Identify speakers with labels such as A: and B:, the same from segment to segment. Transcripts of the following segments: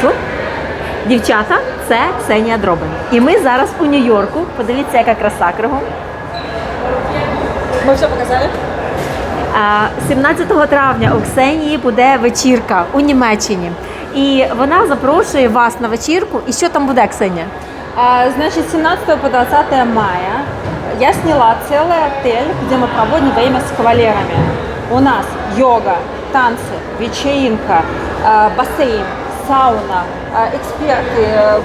A: вийшло. Дівчата, це Ксенія Дробин. І ми зараз у Нью-Йорку. Подивіться, яка краса кругом.
B: Мы все показали?
A: А, 17 травня у Ксенії буде вечірка у Німеччині. І вона запрошує вас на вечірку. І що там буде, Ксенія?
B: А, значит, с 17 по 20 мая я сняла целый отель, где мы проводим время с кавалерами. У нас йога, танцы, вечеринка, а, бассейн, Сауна, а, эксперты, э,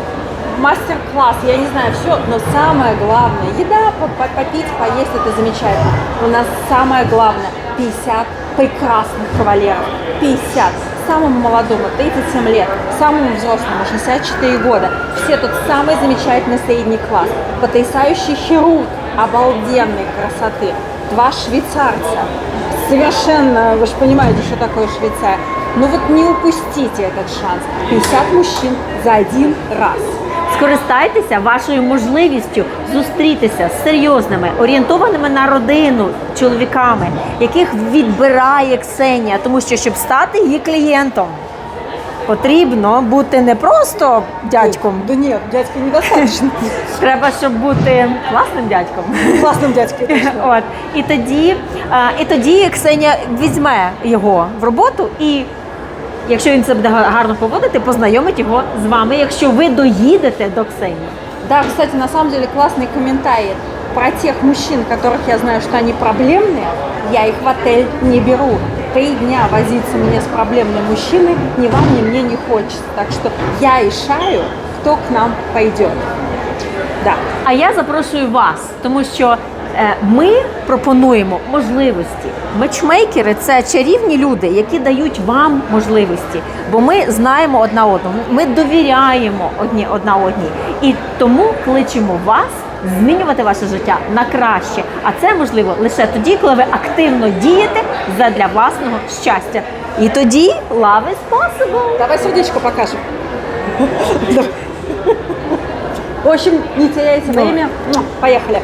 B: мастер-класс, я не знаю, все, но самое главное, еда, по- по- попить, поесть, это замечательно. У нас самое главное, 50 прекрасных кавалеров, 50, самому молодому 37 лет, самому взрослому 64 года. Все тут самый замечательный средний класс, потрясающий хирург, обалденной красоты, два швейцарца, совершенно, вы же понимаете, что такое Швейцария. Ну вот не упустите этот шанс. 50 мужчин за один раз.
A: Скористайтеся вашою можливістю зустрітися з серйозними, орієнтованими на родину чоловіками, яких відбирає Ксенія, тому що щоб стати її клієнтом, потрібно бути не просто дядьком,
B: Да нет, дядька недостаточно.
A: треба, щоб бути класним дядьком.
B: Классным дядькой. точно.
A: От і тоді, а, і тоді Ксенія візьме його в роботу і Якщо він це буде га- гарно поводити, познайомить його з вами, якщо ви доїдете до Ксенії.
B: Да, кстати, на самом деле классный комментарий про тех мужчин, которых я знаю, что они проблемные, я их в отель не беру. Три дня возиться мне с проблемным мужчиной ни вам, ни мне не хочется. Так что я решаю, кто к нам пойдет. Да.
A: А я запрошую вас, тому що е, ми пропонуємо можливості. Мечмейкери це чарівні люди, які дають вам можливості, бо ми знаємо одна одну, ми довіряємо одні одна одній. І тому кличемо вас змінювати ваше життя на краще. А це можливо лише тоді, коли ви активно дієте задля власного щастя. І тоді is possible.
B: Давай сердечко покажем. В общем, не теряйте время. Поехали.